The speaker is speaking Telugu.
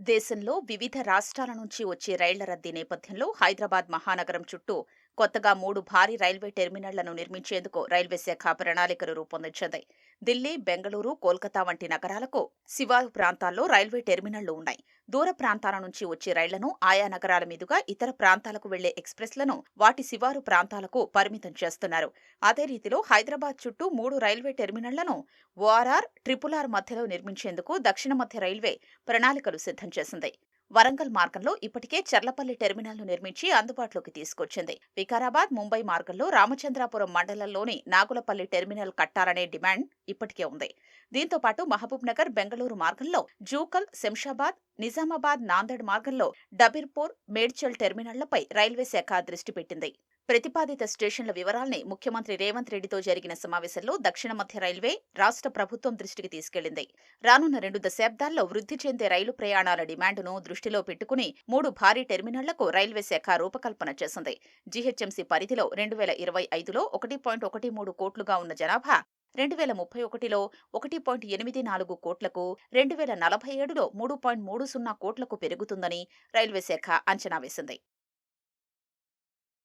దేశంలో వివిధ రాష్ట్రాల నుంచి వచ్చే రైళ్ళ రద్దీ నేపథ్యంలో హైదరాబాద్ మహానగరం చుట్టూ కొత్తగా మూడు భారీ రైల్వే టెర్మినళ్ళను నిర్మించేందుకు రైల్వే శాఖ ప్రణాళికలు రూపొందించింది. ఢిల్లీ బెంగళూరు కోల్కతా వంటి నగరాలకు శివారు ప్రాంతాల్లో రైల్వే టెర్మినళ్ళు ఉన్నాయి. దూర ప్రాంతాల నుంచి వచ్చే రైళ్ళను ఆయా నగరాల మీదుగా ఇతర ప్రాంతాలకు వెళ్ళే ఎక్స్ప్రెస్లను వాటి శివారు ప్రాంతాలకు పరిమితం చేస్తున్నారు. అదే రీతిలో హైదరాబాద్ చుట్టూ మూడు రైల్వే టెర్మినళ్ళను ఓఆర్ఆర్ ట్రిపుల్ ఆర్ మధ్యలో నిర్మించేందుకు దక్షిణ మధ్య రైల్వే ప్రణాళికలు సిద్ధం చేసింది. వరంగల్ మార్గంలో ఇప్పటికే చర్లపల్లి టెర్మినల్ను నిర్మించి అందుబాటులోకి తీసుకొచ్చింది. వికారాబాద్ ముంబై మార్గంలో రామచంద్రాపురం మండలంలోని నాగులపల్లి టెర్మినల్ కట్టాలనే డిమాండ్ ఇప్పటికే ఉంది. దీంతో పాటు మహబూబ్ నగర్ బెంగళూరు మార్గంలో జూకల్ శంషాబాద్ నిజామాబాద్ నాందేడ్ మార్గంలో డబీర్పూర్ మేడ్చల్ టెర్మినళ్ళపై రైల్వే శాఖ దృష్టి పెట్టింది. ప్రతిపాదిత స్టేషన్ల వివరాల్ని ముఖ్యమంత్రి రేవంత్ రెడ్డితో జరిగిన సమావేశంలో దక్షిణ మధ్య రైల్వే రాష్ట్ర ప్రభుత్వం దృష్టికి తీసుకెళ్ళింది రానున్న రెండు దశాబ్దాల్లో వృద్ధి చెందే రైలు ప్రయాణాల డిమాండ్ను దృష్టిలో పెట్టుకుని మూడు భారీ టెర్మినళ్ళకు రైల్వే శాఖ రూపకల్పన చేసింది. జీహెచ్ఎంసీ పరిధిలో రెండు వేల ఇరవై ఐదులో ఒకటి పాయింట్ ఒకటి మూడు కోట్లుగా ఉన్న జనాభా రెండు వేల ముప్పై ఒకటిలో ఒకటి పాయింట్ ఎనిమిది నాలుగు కోట్లకు రెండు వేల నలభై ఏడులో మూడు పాయింట్ మూడు సున్నా కోట్లకు పెరుగుతుందని రైల్వే శాఖ అంచనా వేసింది.